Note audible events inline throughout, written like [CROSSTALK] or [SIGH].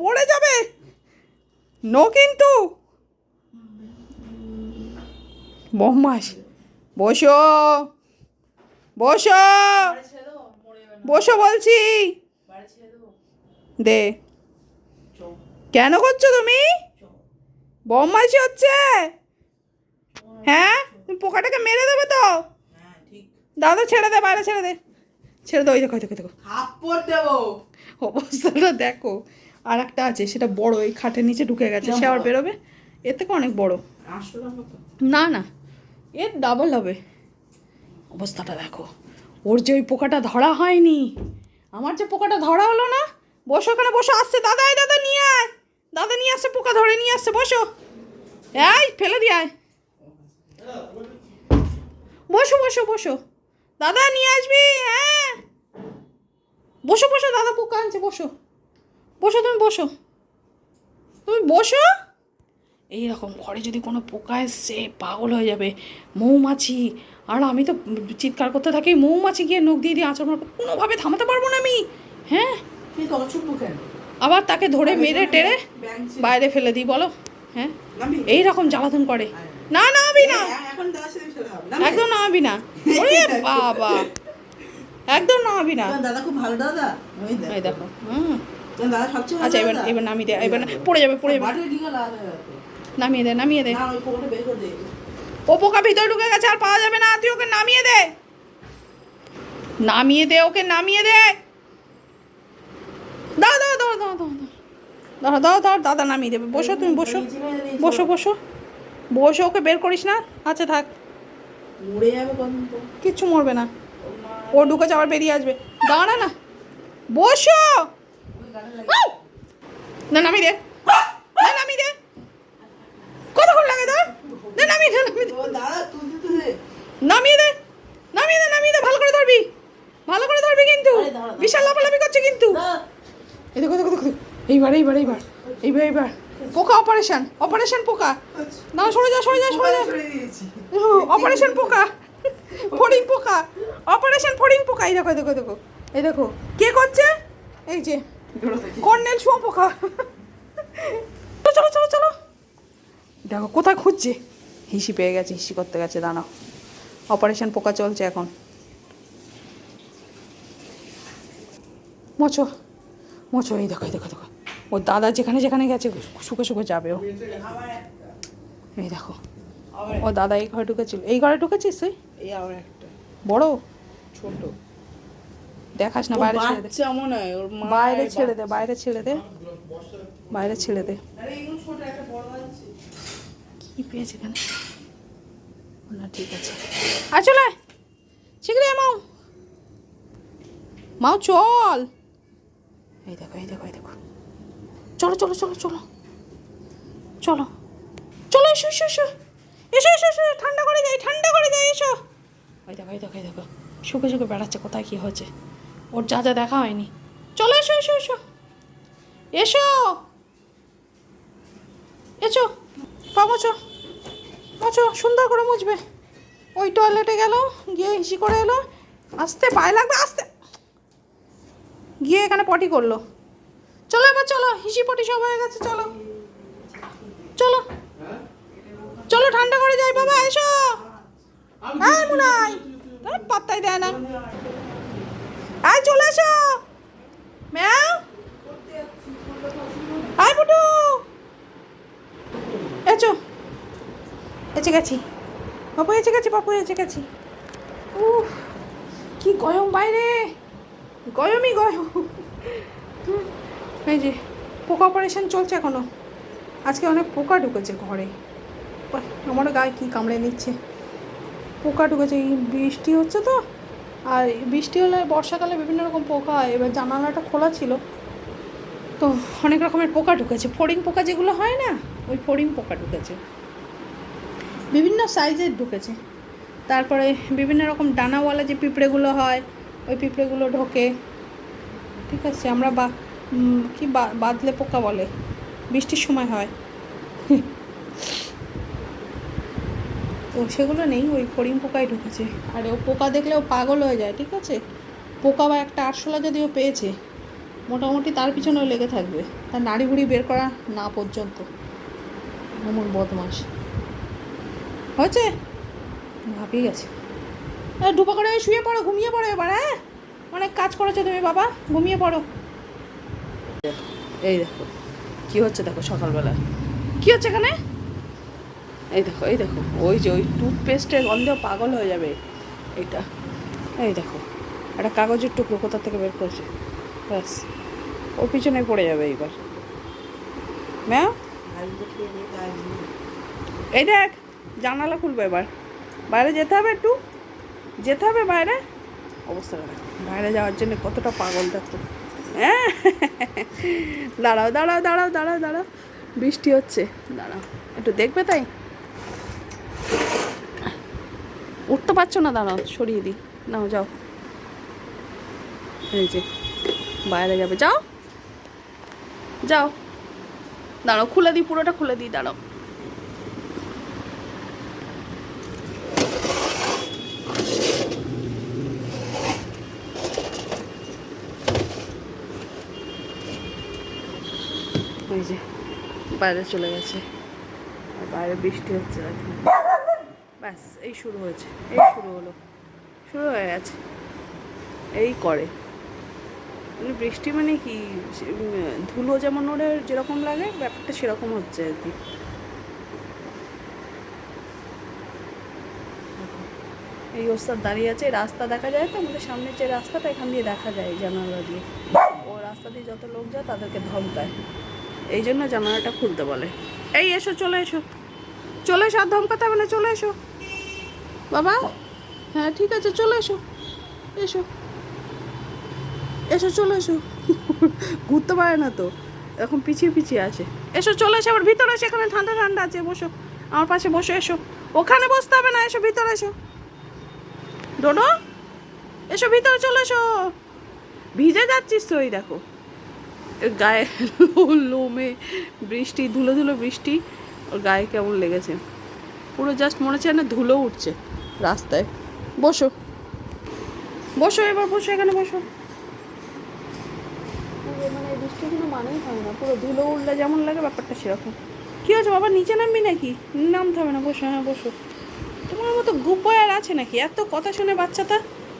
পড়ে যাবে? নো কিন্তু। বম্মাস বসো। বসো। বসো বলছি। দে। কেন করছ তুমি? বম্মাসি হচ্ছে। হ্যাঁ? তুমি পোকাটাকে মেরে দেবে তো? দাদা ছেড়ে দে বাইরে ছেড়ে দে। ছেড়ে দে ওই দেখো দেখো দেখো। অবস্থাটা দেখো। আর একটা আছে সেটা বড় এই খাটের নিচে ঢুকে গেছে সে আবার বেরোবে? এর থেকে অনেক বড়। না না এর ডাবল হবে। অবস্থাটা দেখো ওর যে ওই পোকাটা ধরা হয়নি আমার যে পোকাটা ধরা হলো না বসো ওখানে বসো আসছে দাদা দাদা নিয়ে আয়। দাদা নিয়ে আসছে পোকা ধরে নিয়ে আসছে বসো। এই ফেলে দিয়ে আয়। বসো বসো বসো। দাদা নিয়ে আসবি হ্যাঁ। বসো বসো দাদা পোকা আনছে বসো। বসো তুমি বসো। তুমি বসো? এইরকম ঘরে যদি কোনো পোকা এসছে পাগল হয়ে যাবে। মৌমাছি। আর আমি তো চিৎকার করতে থাকি মৌমাছি গিয়ে নখ দিয়ে দিয়ে আচরণ মারবে। কোনোভাবে থামাতে পারব না আমি। হ্যাঁ? আবার তাকে ধরে মেরে টেরে বাইরে ফেলে দিই বলো। হ্যাঁ? এই রকম জ্বালাতন করে। না না। আমি না একদম না আবি না। ওরে [LAUGHS] বাবা। একদম না। আবি না দাদা খুব ভালো দাদা? এই দেখো। হুম। তোমার দাদা আচ্ছা এবার এবার নামিয়ে দে এবার পড়ে যাবে পড়ে যাবে। বাটির ডিঙা লাল গেছে। নামিয়ে দে নামিয়ে দে। না ওই পোকটা বের করে দে। ও পোকা ভিতরে ঢুকে গেছে আর পাওয়া যাবে না। তুই ওকে নামিয়ে দে। নামিয়ে দে ওকে নামিয়ে দে। দাও দাও দাও দাও দাও দাও। দাও দাও দাদা নামিয়ে দেবে। বসো তুমি বসো। বসো বসো। বসো ওকে বের করিস না? আচ্ছা থাক। কিচ্ছু মরবে না। ও ঢুকে যাওয়ার বেরিয়ে আসবে। দাঁড়া না। বসো! না নামিয়ে দে। না নামিয়ে দে। কতক্ষণ লাগে তোর? না নামিয়ে দে নামিয়ে দে। নামিয়ে দে নামিয়ে দে নামিয়ে দে ভালো করে ধরবি। ভালো করে ধরবি কিন্তু। বিশাল লাফালাফি করছে কিন্তু। এই দেখো দেখো দেখো দেখো। এইবার এইবার এইবার এইবার এইবার। পোকা অপারেশন অপারেশন পোকা। না সরে যা সরে যা সরে যা। অপারেশন পোকা। ফড়িং পোকা। অপারেশন ফড়িং পোকা। এই দেখো দেখো দেখো। এই দেখো। কে করছে? এই যে। কর্নেল শুয়া পোকা। চলো চলো চলো। দেখো কোথায় খুঁজছে? হিসি পেয়ে গেছে হিসি করতে গেছে দাঁড়াও। অপারেশন পোকা চলছে এখন। মোচো মোচো এই দেখো দেখো দেখো। ও দাদা যেখানে যেখানে গেছে শুকে শুকে যাবে ও এই দেখো ও দাদা এই ঘরে ঢুকেছিল। এই ঘরে ঢুকেছিস তুই? এই আবার একটা। বড়? ছোট। দেখাস না বাইরে ছেড়ে দে। বাইরে ছেড়ে দে বাইরে ছেড়ে দে। বাইরে ছেড়ে দে। কি পেয়েছে এখানে? না ঠিক আছে। আর চলে আয়। মাও মাও চল। এই দেখো এই দেখো এই দেখো। চলো চলো চলো চলো। চলো। চলো এসো এসো এসো। এসো এসো এসো ঠান্ডা করে যাই ঠান্ডা করে যাই এসো। ওই দেখো এই দেখো এই দেখো। শুকে শুকে বেড়াচ্ছে কোথায় কি হচ্ছে ওর যা যা দেখা হয়নি। চলো এসো এসো এসো। এসো। এসো। পা মোছো মোছো সুন্দর করে মুছবে। ওই টয়লেটে গেল, গিয়ে হিসি করে এলো। আস্তে, পায়ে লাগবে, আস্তে। গিয়ে এখানে পটি করল। চলো এবার চলো হিসি পটি সব হয়ে গেছে, চলো। চলো। চলো, ঠান্ডা করে যাই, বাবা, এসো। হ্যাঁ মনে হয় পাত্তাই দেয় না। আয় চলে এসো। ম্যাও। আয় পুটু। এসো। এসে গেছি। বাপু এসে গেছি বাপু এসে গেছি। উফ কি গরম বাইরে। গরমই গরম। হুম, এই যে পোকা অপারেশন চলছে এখনও। আজকে অনেক পোকা ঢুকেছে ঘরে। আমারও গায়ে কী কামড়ে নিচ্ছে পোকা ঢুকেছে বৃষ্টি হচ্ছে তো। আর বৃষ্টি হলে বর্ষাকালে বিভিন্ন রকম পোকা হয়, এবার জানালাটা খোলা ছিল। তো অনেক রকমের পোকা ঢুকেছে। ফড়িং পোকা যেগুলো হয় না, ওই ফড়িং পোকা ঢুকেছে। বিভিন্ন সাইজের ঢুকেছে। তারপরে বিভিন্ন রকম ডানাওয়ালা যে পিঁপড়েগুলো হয়, ওই পিঁপড়েগুলো ঢোকে। ঠিক আছে, আমরা বা কি বাদলে পোকা বলে। বৃষ্টির সময় হয়। সেগুলো নেই ওই ফড়িং পোকাই ঢুকেছে। আর ও পোকা দেখলে ও পাগল হয়ে যায় ঠিক আছে? পোকা বা একটা আরশোলা যদি ও পেয়েছে মোটামুটি তার পিছনেও লেগে থাকবে। তার নাড়ি ভুড়ি বের করা না পর্যন্ত। এমন বদমাস হয়েছে? ভাপিয়ে গেছে। ডুবো করে শুয়ে পড়ো ঘুমিয়ে পড়ো এবার হ্যাঁ? অনেক কাজ করেছ তুমি বাবা। ঘুমিয়ে পড়ো। এই দেখো কি হচ্ছে দেখো সকালবেলা কি হচ্ছে এখানে? এই দেখো এই দেখো, ওই যে ওই টুথপেস্টের গন্ধেও পাগল হয়ে যাবে। এটা এই দেখো, একটা কাগজের টুকরো কোথা থেকে বের করছে? ব্যাস ওর পিছনে পড়ে যাবে এইবার। ম্যাম? এই দেখ, জানালা খুলবো এবার। বাইরে যেতে হবে একটু? যেতে হবে বাইরে? অবস্থা দেখ বাইরে যাওয়ার জন্য কতটা পাগল দেখো। হ্যাঁ? দাঁড়াও দাঁড়াও দাঁড়াও দাঁড়াও দাঁড়াও। বৃষ্টি হচ্ছে। দাঁড়াও, একটু দেখবে তাই? উঠতে পারছ না, দাঁড়াও, সরিয়ে দিই। নাও, যাও। এই যে, বাইরে যাবে। যাও। যাও। দাঁড়াও, খুলে দিই, পুরোটা খুলে দিই, দাঁড়াও। ওই যে, বাইরে চলে গেছে। বাইরে বৃষ্টি হচ্ছে ব্যাস, এই শুরু হয়েছে, এই শুরু হলো। শুরু হয়ে গেছে। এই করে। মানে বৃষ্টি মানে কি? ধুলো যেমন ওরে যেরকম লাগে, ব্যাপারটা সেরকম হচ্ছে আর কি। এই ওস্তাদ দাঁড়িয়ে আছে রাস্তা দেখা যায় তো, আমাদের সামনের যে রাস্তাটা, এখান দিয়ে দেখা যায় জানালা দিয়ে। ও রাস্তা দিয়ে যত লোক যায়, তাদেরকে ধমকায়। এই জন্য জানালাটা খুলতে বলে। এই, এসো, চলে এসো। চলে এসো, আর ধমকাতে হবে না, চলে এসো। বাবা? হ্যাঁ ঠিক আছে, চলে এসো। এসো। এসো, চলে এসো। [LAUGHS] ঘুরতে পারে না তো। এখন পিছিয়ে পিছিয়ে আছে। এসো, চলে এসো, আবার ভিতরে এসে, এখানে ঠান্ডা ঠান্ডা আছে, বসো। আমার পাশে বসে, এসো। ওখানে বসতে হবে না, এসো, ভিতরে এসো। ডোডো, এসো, ভিতরে চলে এসো। ভিজে যাচ্ছিস তো ওই দেখো। গায়ে লোমে বৃষ্টি, ধুলো ধুলো বৃষ্টি, ওর গায়ে কেমন লেগেছে। পুরো জাস্ট মনে হচ্ছে না ধুলো উঠছে। রাস্তায়। বসো। বসো এবার বসো এখানে বসো। মানে এই বৃষ্টির কোনো মানেই হয় না পুরো ধুলো উঠলে যেমন লাগে ব্যাপারটা সেরকম। কী হচ্ছে বাবা নিচে নামবি নাকি? নামতে হবে না বসো হ্যাঁ বসো। তোমার মতো বয় আর আছে নাকি? এত কথা শুনে বাচ্চাটা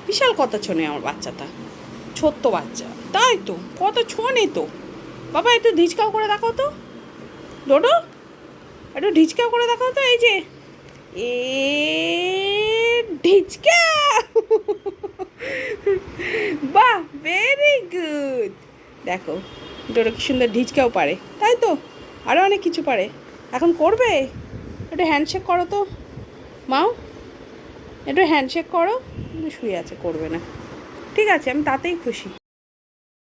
বিশাল কথা শোনে আমার বাচ্চাটা। ছোট্ট বাচ্চা। তাই তো কত ছোনে তো। বাবা একটু ধিচকাও করে দেখাও তো। ডোডো একটু ঢিচকাও করে দেখাও তো এই যে। এ ঢিচকা। বাহ ভেরি গুড দেখো ডোডো কি সুন্দর ঢিচকাও পারে, তাই তো? আরও অনেক কিছু পারে। এখন করবে? একটু হ্যান্ডশেক করো তো। মাও, একটু হ্যান্ডশেক করো। শুয়ে আছে, করবে না। ঠিক আছে, আমি তাতেই খুশি।